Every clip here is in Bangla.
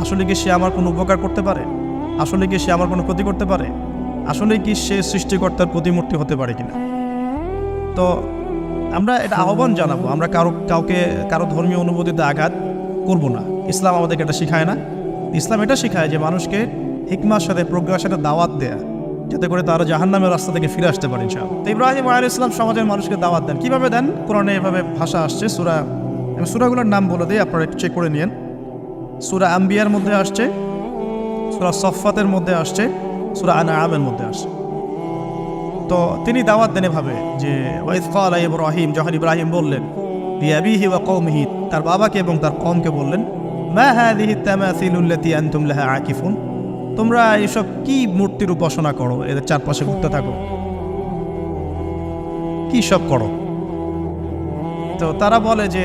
আসলে কি সে আমার কোনো উপকার করতে পারে? আসলে কি সে আমার কোনো ক্ষতি করতে পারে? আসলে কি সে সৃষ্টিকর্তার প্রতিমূর্তি হতে পারে কিনা? তো, আমরা এটা আহ্বান জানাব। আমরা কারও, কাউকে, কারও ধর্মীয় অনুভূতিতে আঘাত করব না। ইসলাম আমাদেরকে এটা শেখায় না। ইসলাম এটা শেখায় যে মানুষকে হিকমার সাথে, প্রজ্ঞার সাথে দাওয়াত দেয়া, যাতে করে তারা জাহান্নামের রাস্তা থেকে ফিরে আসতে পারে ইনশাআল্লাহ। তো ইব্রাহিম আয়াল ইসলাম সমাজের মানুষকে দাওয়াত দেন। কীভাবে দেন? কোরআনে এভাবে ভাষা আসছে। সুরা, আমি সুরাগুলোর নাম বলে দিই, আপনারা চেক করে নিন সুরা আম্বিয়ার মধ্যে আসছে, সুরা সফাতের মধ্যে আসছে, সুরা আনা আমের মধ্যে আসছে। তো তিনি দাওয়াত দেন এভাবে যে ওয়াইদ কালা ইব্রাহিম যখন ইব্রাহিম বললেন লিয়াবিহি ওয়া কওমিহি তার বাবাকে এবং তার কমকে বললেন, মা হাদিহি তামাসিলুল্লাতি আনতুম লাহা আকিফুন তোমরা এসব কি মূর্তির উপাসনা করো? এদের চারপাশে ঘুরতে থাকো। কি সব করো? তো তারা বলে যে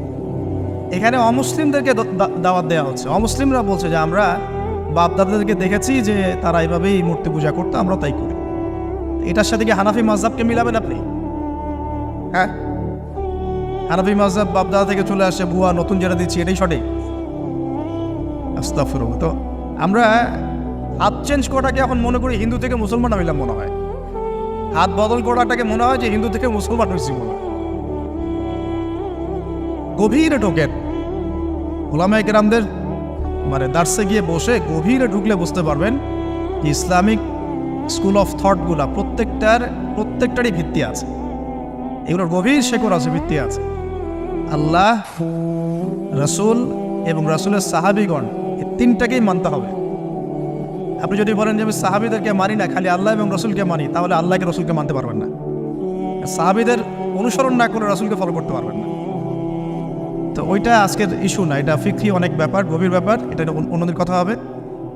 এখানে অমুসলিমদেরকে দাওয়াত দেওয়া হচ্ছে। অমুসলিমরা বলছে যে, আমরা বাপদাদাদেরকে দেখেছি যে তারা এইভাবেই মূর্তি পূজা করতো, আমরা তাই করি। এটার সাথে কি হানাফি মাজহাবকে মিলাবেন আপনি? হ্যাঁ? হানাফি মাজহাব বাপ দাদা থেকে চলে আসে ভুয়া নতুন যেটা দিচ্ছি, এটাই সঠিক? আস্তাফিরুল্লাহ তো আমরা হাত চেঞ্জ করাটাকে এখন মনে করি হিন্দু থেকে মুসলমান হইলাম মনে হয়। হাত বদল করাটাকে মনে হয় যে হিন্দু থেকে মুসলমান হয়েছি মনে হয়। গভীরে ঢোকেন ওলামায় কেরামদের মানে দার্সে গিয়ে বসে গভীরে ঢুকলে বুঝতে পারবেন, ইসলামিক স্কুল অফ থটগুলা প্রত্যেকটার, প্রত্যেকটারই ভিত্তি আছে। এগুলোর গভীর শেকড় আছে, ভিত্তি আছে। আল্লাহ, রসুল এবং রসুলের সাহাবিগণ এই তিনটাকেই মানতে হবে। আপনি যদি বলেন যে আমি সাহাবিদেরকে মানি না, খালি আল্লাহ এবং রসুলকে মানি, তাহলে আল্লাহকে রসুলকে মানতে পারবেন না। সাহাবিদের অনুসরণ না করে রসুলকে ফলো করতে পারবেন না। তো ওইটা আজকের ইস্যু না, এটা ফিক্রি অনেক ব্যাপার, গভীর ব্যাপার, এটা অন্য- অন্যদের কথা হবে।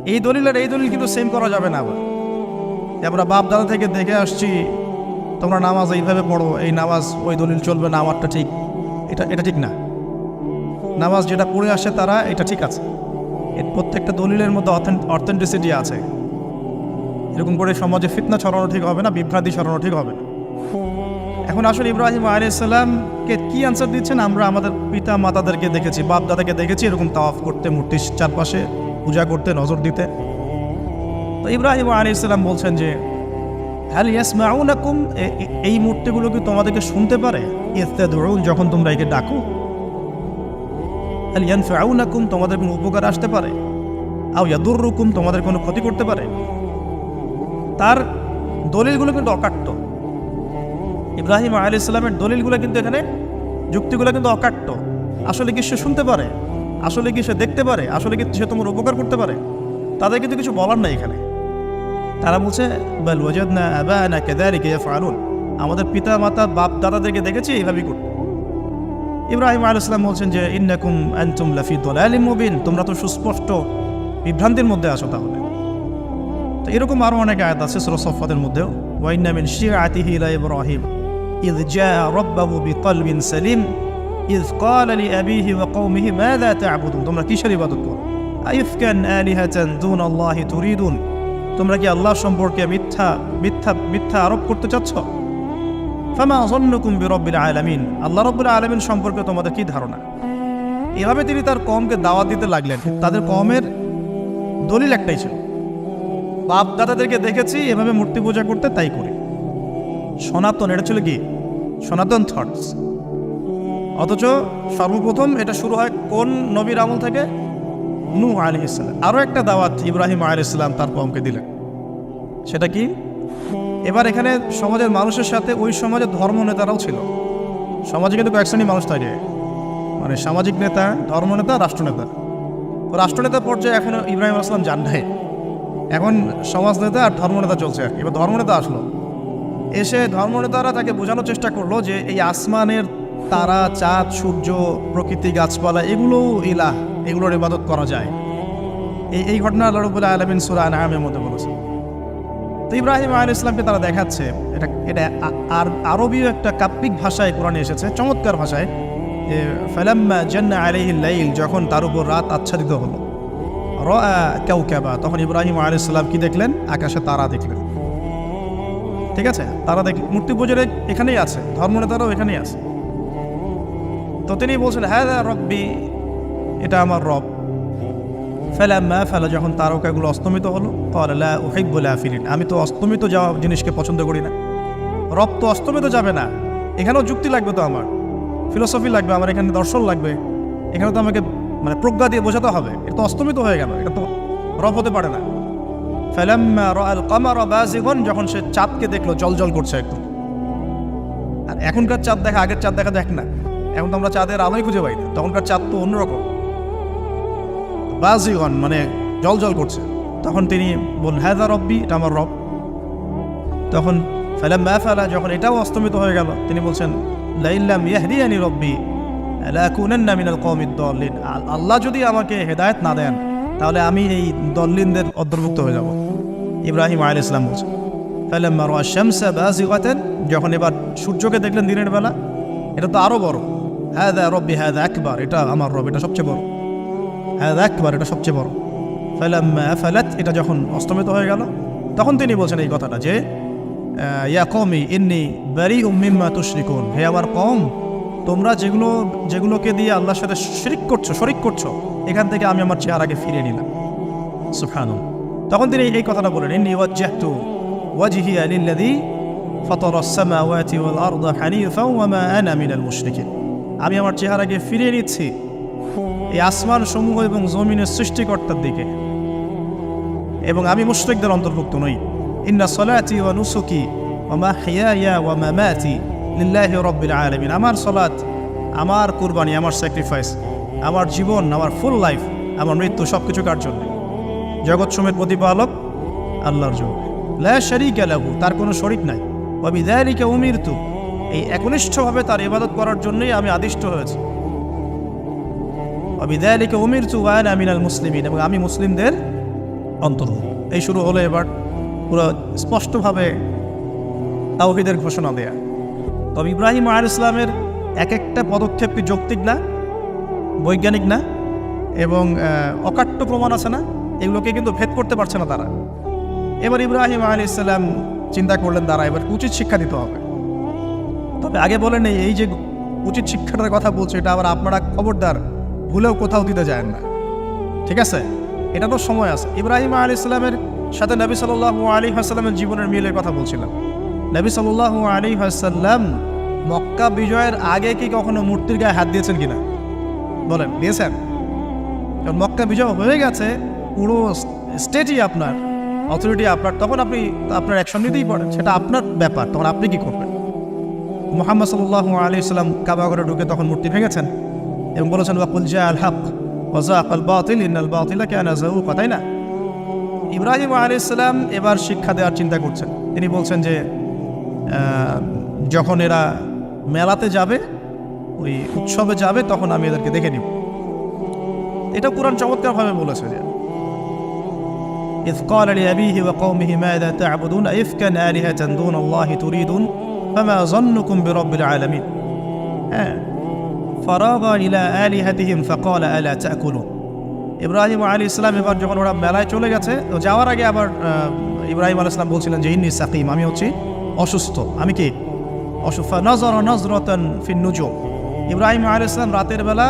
এই দলিল আর এই দলিল কিন্তু সেম করা যাবে না আবার। আমরা বাপ দাদা থেকে দেখে আসছি, তোমরা নামাজ এইভাবে পড়ো, এই নামাজ, ওই দলিল চলবে না, আমারটা ঠিক। এটা এটা ঠিক না। নামাজ যেটা পড়ে আসে তারা, এটা ঠিক আছে। এর প্রত্যেকটা দলিলের মধ্যে অথেন্টিসিটি আছে। এরকম করে সমাজে ফিতনা ছড়ানো ঠিক হবে না, বিভ্রান্তি ছড়ানো ঠিক হবে না। এখন আসলে ইব্রাহিম আলাইসাল্লামকে কি আনসার দিচ্ছেন? আমরা আমাদের পিতা মাতাদেরকে দেখেছি বাপ দাদাকে দেখেছি, এরকম তাওয়াফ করতে, মূর্তির চারপাশে পূজা করতে, নজর দিতে। তো ইব্রাহিম আলাইসাল্লাম বলছেন যে হ্যাল ইয়াসমাউনাকুম? এই মূর্তিগুলো কি তোমাদেরকে শুনতে পারে? ইস্তাদুন যখন তোমরা একে ডাকো। হ্যাল ইয়ানফাউনাকুম? তোমাদের কোনো উপকার আসতে পারে। আও ইয়াদুররুকুম? তোমাদের কোনো ক্ষতি করতে পারে। তার দলিলগুলো কিন্তু অকাট্য। ইব্রাহিম আলী ইসলামের দলিলগুলো কিন্তু এখানে, যুক্তিগুলো কিন্তু অকাট্য। আসলে কি সে শুনতে পারে? আসলে কি সে দেখতে পারে? আসলে কি সে তোমার উপকার করতে পারে? তাদের কিন্তু কিছু বলার নাই এখানে। তারা বলছে না আমাদের পিতা মাতা বাপ দাদাদেরকে দেখেছি এইভাবেই করতে। ইব্রাহিম আল ইসলাম বলছেন যে, ইন্নাকুম আনতুম লাফি দলালিম মুবিন। তোমরা তো সুস্পষ্ট বিভ্রান্তির মধ্যে আছো তাহলে। তো এরকম আরও অনেক আয়াত আছে সুরা সফাতের মধ্যেও। ওয়াইন্না মিন শিআতিহি ইলা ইব্রাহিম। إذ جاء ربه بقلب سليم إذ قال لأبيه وقومه ماذا تعبدون তোমরা কিসের ইবাদত করো আইফকান আলিহাতান দুন আল্লাহি তুরিদুন তোমরা কি আল্লাহ সম্পর্কে মিথ্যা মিথ্যা মিথ্যা আরোপ করতে চাচ্ছ ফামা জন্নুকুম বিরব্বিল আলামিন আল্লাহ রব্বুল আলামিন সম্পর্কে তোমাদের কি ধারণা এভাবে তিনি তার কমকে দাওয়াত দিতে লাগলেন তাদের কমের দলিল একটাই ছিল বাপ দাদাদেরকে দেখেছি এভাবে মূর্তি পূজা করতে তাই করি সনাতন, এটা ছিল কি? সনাতন থটস অথচ সর্বপ্রথম এটা শুরু হয় কোন নবীর আমল থেকে? নু আলী ইসলাম আরও একটা দাওয়াত ইব্রাহিম আলী ইসলাম তার কমকে দিলেন। সেটা কি? এবার এখানে সমাজের মানুষের সাথে ওই সমাজের ধর্ম নেতারাও ছিল। সমাজে কিন্তু কয়েক শ্রেণির মানুষ থাকে। মানে সামাজিক নেতা ধর্মনেতা রাষ্ট্রনেতা রাষ্ট্রনেতা পর্যায়ে এখন ইব্রাহিম আসলাম যান এখন সমাজ নেতা আর ধর্মনেতা চলছে। আর কি। এবার ধর্মনেতা আসলো। এসে ধর্মনেতারা তাকে বোঝানোর চেষ্টা করল যে এই আসমানের তারা, চাঁদ, সূর্য, প্রকৃতি, গাছপালা এগুলো ইলাহ, এগুলোর ইবাদত করা যায়। এই এই ঘটনা আল্লাহ রবুল্লাহ আলমিন সুরা নাহামের মধ্যে বলেছে তো ইব্রাহিম আল ইসলামকে তারা দেখাচ্ছে, এটা এটা আর, আরবীয় একটা কাব্যিক ভাষায় কোরআনে এসেছে, চমৎকার ভাষায়, যে, ফালাম্মা জান্না আলাইহি লাইল যখন তার উপর রাত আচ্ছাদিত হলো। র কেউ কেবা তখন ইব্রাহিম আল ইসলাম কি দেখলেন? আকাশে তারা দেখলেন। ঠিক আছে? তারা দেখ, মূর্তি পুজোর এখানেই আছে, ধর্মনেতারাও এখানেই আছে। তো তিনি বলছেন হ্যাঁ রব্বি, এটা আমার রব। ফেলাম্মা ফেলা, যখন তারকাগুলো অস্তমিত হলো কলা বলে আফিলিন আমি তো অস্তমিত যাওয়া জিনিসকে পছন্দ করি না। রব তো অস্তমিত যাবে না। এখানেও যুক্তি লাগবে তো আমার। ফিলোসফি লাগবে, আমার এখানে দর্শন লাগবে। এখানে তো আমাকে মানে প্রজ্ঞা দিয়ে বোঝাতে হবে। এটা তো অস্তমিত হয়ে গেল, এটা তো রব হতে পারে না। ফেলাম্মা রাল কামার বাজিগন যখন সে চাঁদকে দেখল, জল জল করছে একদম আর এখনকার চাঁদ দেখা, আগের চাঁদ দেখা দেখ না। এখন তো আমরা চাঁদের আলোই খুঁজে পাই না। তখনকার চাঁদ তো অন্যরকম। বাজিগন মানে জল করছে। তখন তিনি বললেন হ্যাঁ রব্বি, এটা আমার রব। তখন ফেলাম ম্যা ফেলা যখন এটাও অস্তমিত হয়ে গেল, তিনি বলছেন, লাইল্লাম ইয়াহদিয়ানি রব্বি মিনাল আল- আল্লাহ যদি আমাকে হেদায়ত না দেন তাহলে আমি এই দল্লিনদের অন্তর্ভুক্ত হয়ে যাব। ইব্রাহিম আল ইসলাম বলছেন, ফালাম্মা রাআ শামসা বাজিগাতান যখন এবার সূর্যকে দেখলেন দিনের বেলা, এটা তো আরও বড়। হ্যাঁ দা রব্বি হ্যাঁ দা একবার এটা আমার রব, এটা সবচেয়ে বড়। হ্যাঁ দা একবার এটা সবচেয়ে বড়। ফালাম ফালাত এটা যখন অস্তমিত হয়ে গেল, তখন তিনি বলছেন এই কথাটা যে ইয়া কমি ইন্নি বারি উম্মিম্মা তুশরিকুন হে আমার কম তোমরা যেগুলো, যেগুলোকে দিয়ে আল্লাহর সাথে শিরিক করছ, শরিক করছ, এখান থেকে আমি আমার চেহারাকে ফিরিয়ে নিলাম। সুফানুন তখন তিনি এই কথাটা বলেন ইন্নি ওয়াজ্জাহতু ওয়াজহি লিল্লাযী ফাতারা আস-সামাওয়াতি ওয়াল আরদা হানিফাও ওয়া মা আনা মিনাল মুশরিকিন। আমি আমার চেহারাকে ফিরিয়ে নিচ্ছি এই আসমান সমূহ এবং জমিনের সৃষ্টিকর্তার দিকে। এবং আমি মুশরিকদের অন্তর্ভুক্ত নই। ইন্না সলাতি ওয়া নুসুকি ওয়া মাহইয়ায়া ওয়া মামাতি লিল্লাহি রাব্বিল আলামিন। আমার সলাত, আমার কুরবানি, আমার স্যাক্রিফাইস আমার জীবন, আমার ফুল লাইফ আমার মৃত্যু সব কিছু কার জন্য? জগৎ সমের প্রতিপালক আল্লাহর জন্য। লা শারীকা লাহু, তার কোনো শরিক নাই। ওয়া বিযালিকা উমিরতু, এই একনিষ্ঠভাবে তার ইবাদত করার জন্যই আমি আদিষ্ট হয়েছি। অবিদায়ালিকে উমির চুয়ান আমিনাল মুসলিমিন, এবং আমি মুসলিমদের অন্তর্ভুক্ত। এই শুরু হলো এবার পুরো স্পষ্টভাবে তাওহিদের ঘোষণা দেয়া। তবে ইব্রাহিম আল ইসলামের এক একটা পদক্ষেপ কি যৌক্তিক না, বৈজ্ঞানিক না, এবং অকাট্য প্রমাণ আছে না, এগুলোকে কিন্তু ভেদ করতে পারছে না তারা। এবার ইব্রাহিম আলী ইসলাম চিন্তা করলেন তারা এবার উচিত শিক্ষা দিতে হবে। তবে আগে বলেন এই- যে উচিত শিক্ষাটার কথা বলছে, এটা আবার আপনারা খবরদার ভুলেও কোথাও দিতে যায় না। ঠিক আছে? এটা তো সময় আছে। ইব্রাহিম আলী ইসলামের সাথে নবী সাল্লাহ আলী হাসাল্লামের জীবনের মিলের কথা বলছিলাম। নবী সাল্লাহ আলী হাসাল্লাম মক্কা বিজয়ের আগে কি কখনো মূর্তির গায়ে হাত দিয়েছেন কিনা? বলেন, দিয়েছেন। কারণ মক্কা বিজয় হয়ে গেছে, পুরো স্টেটই আপনার, অথরিটি আপনার, তখন আপনি আপনার অ্যাকশন নিতেই পারেন, সেটা আপনার ব্যাপার, তখন আপনি কি করবেন? মোহাম্মদ সাল্লাহ আলী ইসলাম কাবাগরে ঢুকে তখন মূর্তি ভেঙেছেন এবং বলেছেন ওয়াকুল জা আল হক ওজা আল বাতিল ইনাল বাতিলা কেন কথাই না? ইব্রাহিম আলী ইসলাম এবার শিক্ষা দেওয়ার চিন্তা করছেন। তিনি বলছেন যে যখন এরা মেলাতে যাবে ওই উৎসবে যাবে তখন আমি এদেরকে দেখে নিব এটা কোরআন চমৎকারভাবে বলেছে যে إذ قال لأبيه وقومه ماذا تعبدون أئفكا آلهة دون الله تريدون فما ظنكم برب العالمين হ্যাঁ فراغ إلى آلهتهم فقال ألا تأكلون ইব্রাহিম আলী ইসলাম এবার যখন ওরা মেলায় চলে গেছে তো যাওয়ার আগে আবার আহ, ইব্রাহিম আলী ইসলাম বলছিলেন যে ইন্নি সাকিম আমি হচ্ছি অসুস্থ। আমি কি? অসুস্থ। নজর নজরতন ফিন নুজুম। ইব্রাহিম আলী ইসলাম রাতের বেলা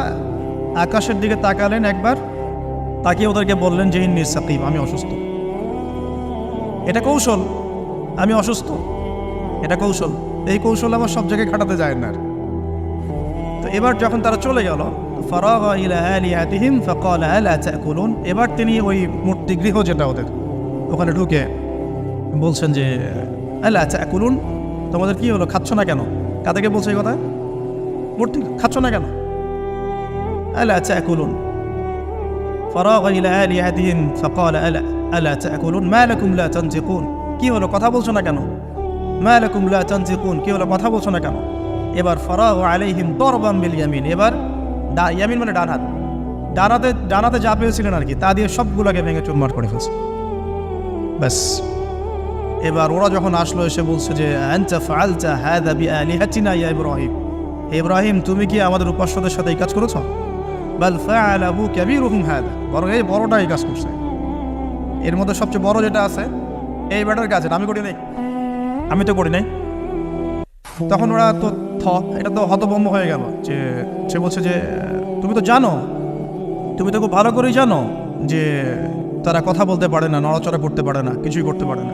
আকাশের দিকে তাকালেন একবার। তাকিয়ে ওদেরকে বললেন যে ইন্নি সাকিম আমি অসুস্থ। এটা কৌশল। আমি অসুস্থ। এটা কৌশল। এই কৌশল আবার সব জায়গায় খাটাতে যায় না। তো এবার যখন তারা চলে গেল এবার তিনি ওই মূর্তি গৃহ যেটা ওদের, ওখানে ঢুকে বলছেন যে আলা তাকুলুন তোমাদের কি হলো খাচ্ছ না কেন কাদেরকে বলছে এই কথা মূর্তি খাচ্ছ না কেন আলা তাকুলুন فراغ إلى آلهتهم فقال ألا ألا تأكلون ما لكم لا تنطقون কি হলো কথা বলছো না কেন মা লাকুম লা তানতিকুন কি হলো কথা বলছো না কেন এবার ফরাগ আলাইহিম দরবাম বিল ইয়ামিন এবার ডা- ইয়ামিন মানে ডান হাত ডানাতে ডানাতে যা পেয়েছিলেন আর কি তা দিয়ে সবগুলোকে ভেঙে চুরমার করে ফেলছে ব্যাস এবার ওরা যখন আসলো, এসে বলছে যে, আনতা ফাআলতা হাদা বিআলিহাতিনা ইব্রাহিম? তুমি কি আমাদের উপাস্যদের সাথে এই কাজ করেছ? বাল ফাআলাহু কাবীরুহুম হাদা বরং এই বড়টা এই কাজ করছে। এর মধ্যে সবচেয়ে বড় যেটা আছে, এই ব্যাটার কাজ আমি করি নাই। আমি তো করি নাই। তখন ওরা তো থ, এটা তো হতভম্ব হয়ে গেল যে, সে বলছে যে, তুমি তো জানো, তুমি তো খুব ভালো করেই জানো যে, তারা কথা বলতে পারে না, নড়াচড়া করতে পারে না, কিছুই করতে পারে না।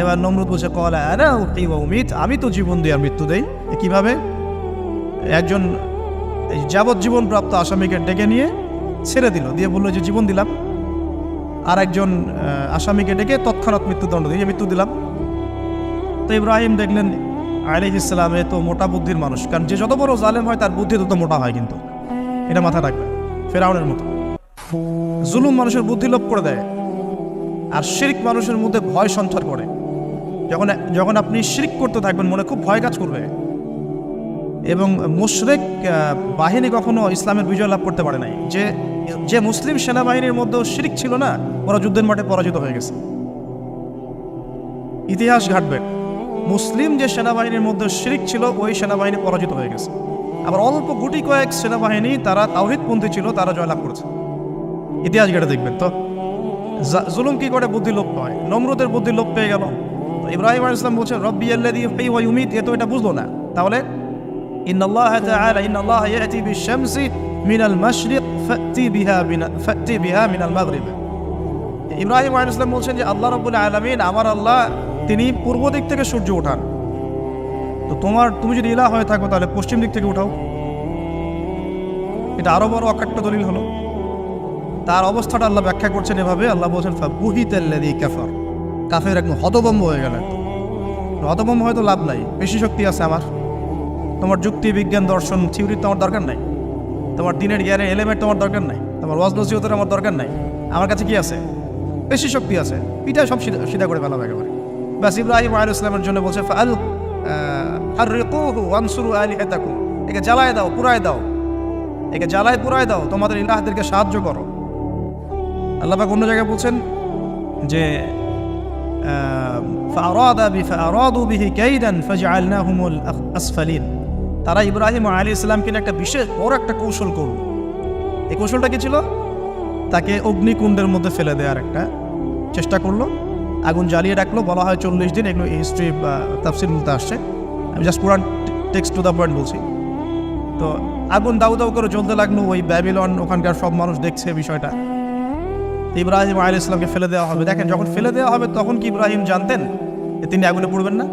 এবার নমরুদ বলছে, কলা আরে উমিত, আমি তো জীবন দিই আর মৃত্যু দেই কীভাবে? একজন যাবজ্জীবন প্রাপ্ত আসামিকে ডেকে নিয়ে ছেড়ে দিল, দিয়ে বলল যে, জীবন দিলাম। আর একজন আসামিকে ডেকে তৎক্ষণাৎ মৃত্যুদণ্ড দিয়ে মৃত্যু দিলাম। তো ইব্রাহিম দেখলেন আলিহ ইসলামে তো মোটা বুদ্ধির মানুষ, কারণ যে যত বড় জালেম হয়, তার বুদ্ধি তত মোটা হয় কিন্তু। এটা মাথা রাখবে, ফেরাউনের মতো। জুলুম মানুষের বুদ্ধি লোপ করে দেয়, আর শিরিক মানুষের মধ্যে ভয় সঞ্চার করে। যখন যখন আপনি শিরিক করতে থাকবেন, মনে খুব ভয় কাজ করবে। এবং মুশরেক বাহিনী কখনো ইসলামের বিজয় লাভ করতে পারে নাই। যে যে মুসলিম সেনাবাহিনীর মধ্যেও শিরিক ছিল না, ওরা যুদ্ধের মাঠে পরাজিত হয়ে গেছে। ইতিহাস ঘাটবেন মুসলিম যে সেনাবাহিনীর মধ্যে শিরিক ছিল, ওই সেনাবাহিনী পরাজিত হয়ে গেছে। আবার অল্প গুটি কয়েক সেনাবাহিনী, তারা তাওহিদপন্থী ছিল, তারা জয়লাভ করেছে। ইতিহাস ঘেটে দেখবেন তো। জুলুম কি করে বুদ্ধি লোপ পায় নমরুদের বুদ্ধি লোপ পেয়ে গেল। ইব্রাহিম আলাইহিস সালাম বলছেন, রব্বি আল্লাযী ইউহয়ি ওয়া ইউমীত এ তো এটা বুঝলো না। তাহলে, ইন্নাল্লাহ তাআলা, ইন্নাল্লাহ ইয়াতি বিশ-শামসি মিনাল মাশরিক, ফাতি বিহা ফাতি বিহা মিনাল ইব্রাহিম আলাইহিস সালাম বলছেন যে, আল্লাহ রাব্বুল আলামিন, আমার আল্লাহ, তিনি পূর্ব দিক থেকে সূর্য ওঠান। তো তোমার, তুমি যদি ইলা হয়ে থাকো, তাহলে পশ্চিম দিক থেকে উঠাও। এটা আরও বড় অকাট্য দলিল হলো। তার অবস্থাটা আল্লাহ ব্যাখ্যা করছেন এভাবে। আল্লাহ বলছেন বুহিতাল্লাদি কাফার। কাফের একদম হতবম্ব হয়ে গেলেন। হতবম্ব হয়তো লাভ নাই, বেশি শক্তি আছে আমার। তোমার যুক্তি, বিজ্ঞান, দর্শন থিওরি তোমার দরকার নাই। তোমার দিনের জ্ঞানের এলিমেন্ট তোমার দরকার নাই, তোমার ওয়াজ নসিহতের আমার দরকার নাই। আমার কাছে কি আছে? বেশি শক্তি আছে পিঠা সব সিধা করে ফেলাম একেবারে। ব্যাস, ইব্রাহিম আল ইসলামের জন্য বলছে একে জ্বালায় দাও পুরায় দাও। একে জ্বালায় পুরায় দাও, তোমাদের ইলাহদেরকে সাহায্য করো। আল্লাহফাক অন্য জায়গায় বলছেন যে ফারাদা বি ফারাদু বিহি কাইদান ফাজআলনাহুমুল আসফালিন তারা ইব্রাহিম আলী ইসলামকে একটা বিশেষ বড় একটা কৌশল করল। এই কৌশলটা কি তাকে অগ্নিকুণ্ডের মধ্যে ফেলে দেওয়ার একটা চেষ্টা করল। আগুন জ্বালিয়ে ডাকলো বলা হয় চল্লিশ দিন। এগুলো হিস্ট্রি বা তাফসির বলতে আসছে। আমি জাস্ট পুরান টেক্সট টু দ্য পয়েন্ট বলছি। তো আগুন দাউ দাউ করে জ্বলতে লাগল। ওই ব্যাবিলন ওখানকার সব মানুষ দেখছে বিষয়টা। ইব্রাহিম আলী ইসলামকে ফেলে দেওয়া হবে। দেখেন, যখন ফেলে দেওয়া হবে, তখন কি ইব্রাহিম জানতেন যে তিনি আগুনে পড়বেন না?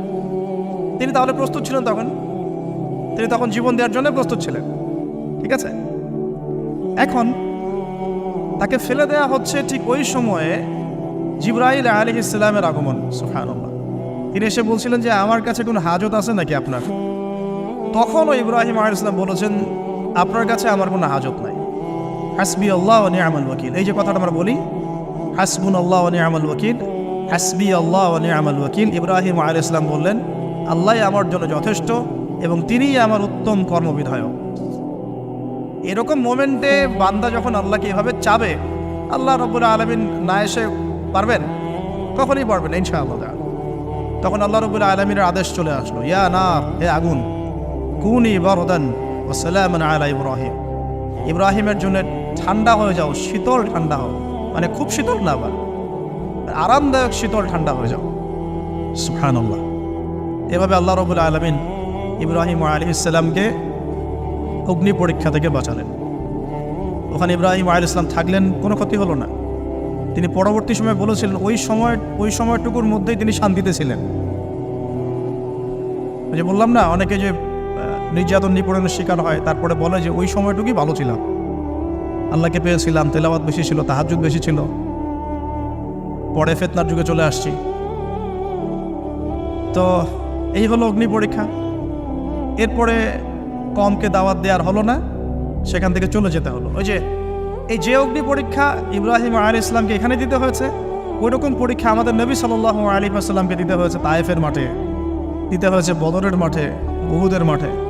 তিনি তাহলে প্রস্তুত ছিলেন তখন? তিনি তখন জীবন দেওয়ার জন্য প্রস্তুত ছিলেন। ঠিক আছে? এখন তাকে ফেলে দেওয়া হচ্ছে ঠিক ওই সময়ে জিব্রাহিল আলী ইসলামের আগমন সুফানুল্লাহ তিনি এসে বলছিলেন যে, আমার কাছে কোনো হাজত আছে নাকি আপনার? তখনও ইব্রাহিম আলী ইসলাম বলেছেন, আপনার কাছে আমার কোনো হাজত নাই। হাসবি আল্লাহ নিয়ামল ওয়াকিল। এই যে কথাটা আমরা বলি হাসবুন আল্লাহ ও নিয়ামল ওয়াকিল হাসবি আল্লাহ ও নিয়ামল ওয়াকিল। ইব্রাহিম আলী ইসলাম বললেন, আল্লাহ আমার জন্য যথেষ্ট এবং তিনিই আমার উত্তম কর্মবিধায়ক। এরকম মোমেন্টে বান্দা যখন আল্লাহকে এভাবে চাবে, আল্লাহ রব্বুল আলমিন না এসে পারবেন? কখনই পারবেন ইনশাআল্লাহ। তখন আল্লাহ রব্বুল আলমিনের আদেশ চলে আসলো, ইয়া না হে আগুন, কুনি বরদান ও সালাম আলা ইব্রাহিম। ইব্রাহিমের জন্য ঠান্ডা হয়ে যাও, শীতল ঠান্ডা হও। মানে খুব শীতল না আবার। আরামদায়ক শীতল ঠান্ডা হয়ে যাও। সুফান আল্লাহ এভাবে আল্লাহ রবুল আলমিন ইব্রাহিম আলী ইসলামকে অগ্নি পরীক্ষা থেকে বাঁচালেন। ওখানে ইব্রাহিম আলী ইসলাম থাকলেন কোনো ক্ষতি হলো না। তিনি পরবর্তী সময় বলেছিলেন ওই সময় ওই সময়টুকুর মধ্যেই তিনি শান্তিতে ছিলেন। যে বললাম না অনেকে যে নির্যাতন নিপীড়নের শিকার হয় তারপরে বলে যে ওই সময়টুকুই ভালো ছিলাম। আল্লাহকে পেয়েছিলাম, তেলাওয়াত বেশি ছিল তাহাজুদ বেশি ছিল। পরে ফেতনার যুগে চলে আসছি। তো এই হলো অগ্নি পরীক্ষা। এরপরে কমকে দাওয়াত দেওয়ার হলো না, সেখান থেকে চলে যেতে হলো। ওই যে, এই যে অগ্নি পরীক্ষা ইব্রাহিম আলী ইসলামকে এখানে দিতে হয়েছে ওই রকম পরীক্ষা আমাদের নবী সাল্লাহ আলী আসসালামকে দিতে হয়েছে তায়েফের মাঠে, দিতে হয়েছে বদরের মাঠে বহুদের মাঠে।